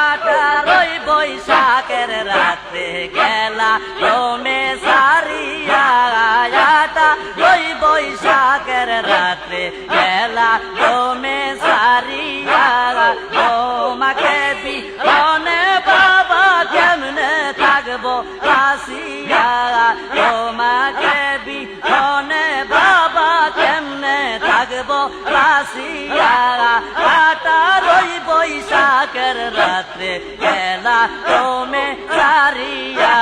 আঠারোই বৈশাখের রাতে গেলা রোমে সারিয়া আঠারোই বৈশাখের রাতে গেলা রোমে সারিয়া আসিয়া আটারই বৈশাখের রাত্রে গেলা তোমে সারিয়া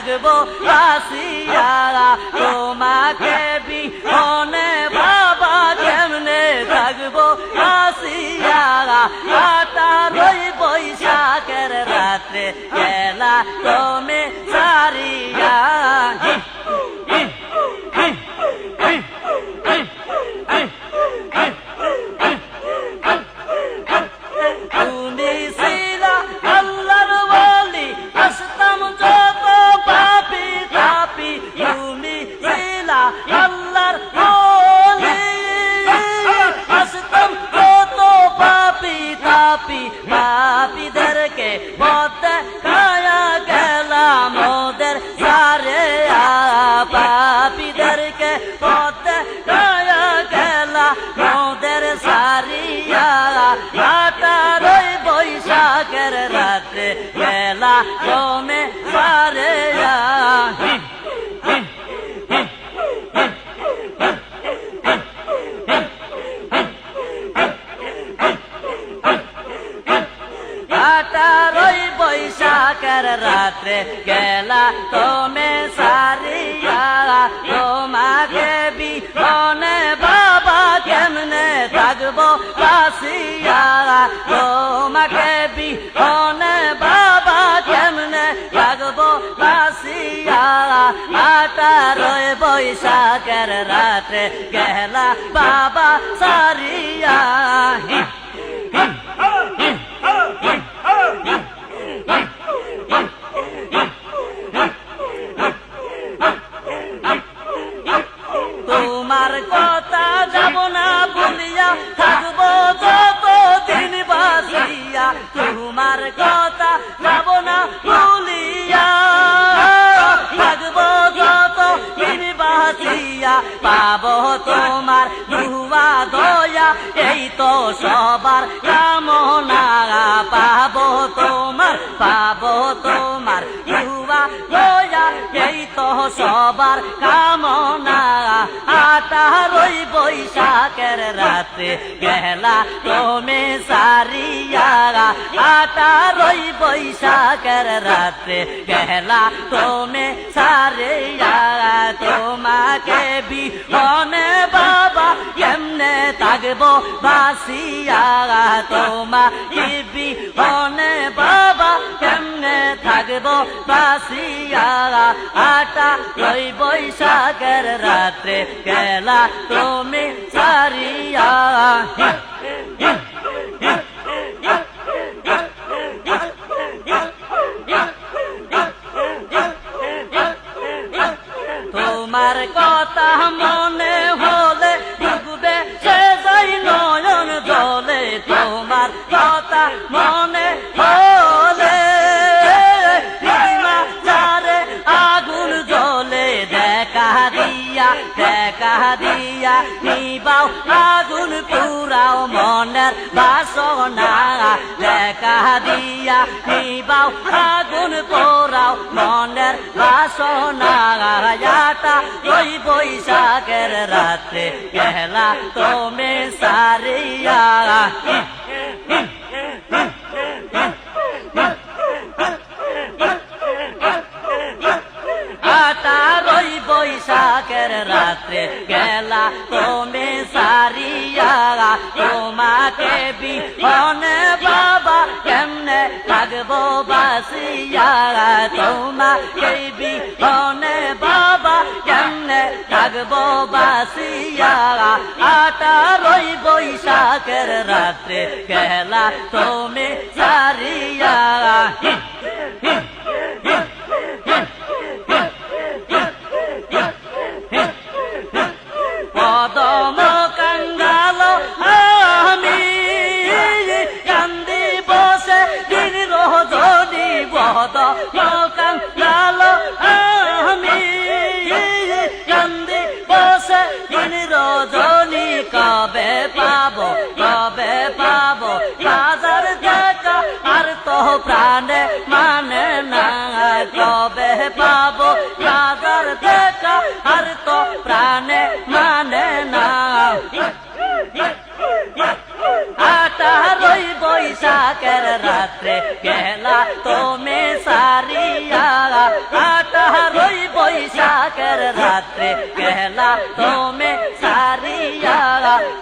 থাকব আসিয়া তোমাকে বিহনে বাবা কেমনে থাকব আসিয়া কাটারই বৈশাখের রাত্রে গেলা তুমি সারিয়া পাপি পাপীদেরকে পথে খায়া গেলাম ওদের সারে পাপীদেরকে পথে খায়া গেলাম ওদের সারিয়া। আটারই বৈশাখের রাত্রে গেলা কমে সারে আটারই বৈশাখের রাত্রে গেলা তুমি সারিয়া, তোমাকে বিহনে বাবা কেমনে থাকব কাশিয়া? তোমাকে বিহনে বাবা কেমনে থাকব কাশিয়া? আটারই বৈশাখের রাত্রে গেলা বাবা সারিয়া। তো সবার কামনা পাবো তোমার পাবো তোমার দুয়া দয়া এই তো সবার কামনা আটারই বৈশাখের রাতে গেলা তুমি সারিয়া আটারই বৈশাখের রাতে গেলা তুমি সারিয়া তোমাকে বিহনে বাবা কেমনে থাকব বাসিয়া তোমাকে বিহনে বাবা কেমনে থাকব বাসিয়া। আটা ওই বৈশাখের রাত্রে গেলা তুমি সারিয়া তোমার কথা মনে হলে ডুববে সে যাই নয়ন জলে। তোমার কথা মনে দিয়া নিবাও, আগুন পুরাও মনের বাসনা। দেখা দিয়া নিবাও, আগুন পোড়াও মনের বাসনা। আটা ওই বৈশাখের রাত্রে গেলা তুমি সারিয়া। আটারই বৈশাখের রাত্রে গেলা তুমি সারিয়া, তোমাকে বিহনে বাবা কেমনে থাকব বাসিয়া তোমাকে বিহনে বাবা কেমনে থাকব বাসিয়া আটারই বৈশাখের রাত্রে গেলা তুমি সারিয়া। রোজনি পদম কাঙ্গাল আমি কান্দি বসে। দিন রজনী কবে পাবো? কবে পাবো? বাজার দেখা আর তো প্রাণে মানে না। কবে পাবো? বাজার দেখা আর তো প্রাণে মানে না। আটারই বৈশাখের রাত্রে গেলা তুমি সারিয়া আটারই বৈশাখের রাত্রে গেলা তুমি সারিয়া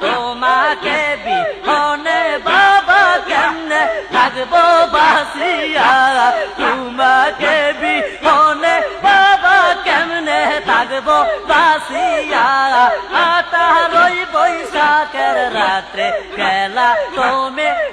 তোমাকে বিহনে বাবা কেমনে থাকব বাসিয়া তোমাকে বিহনে বাবা কেমনে থাকব বাসিয়া আটারই বৈশাখের রাত্রে গেলা তুমি সারিয়া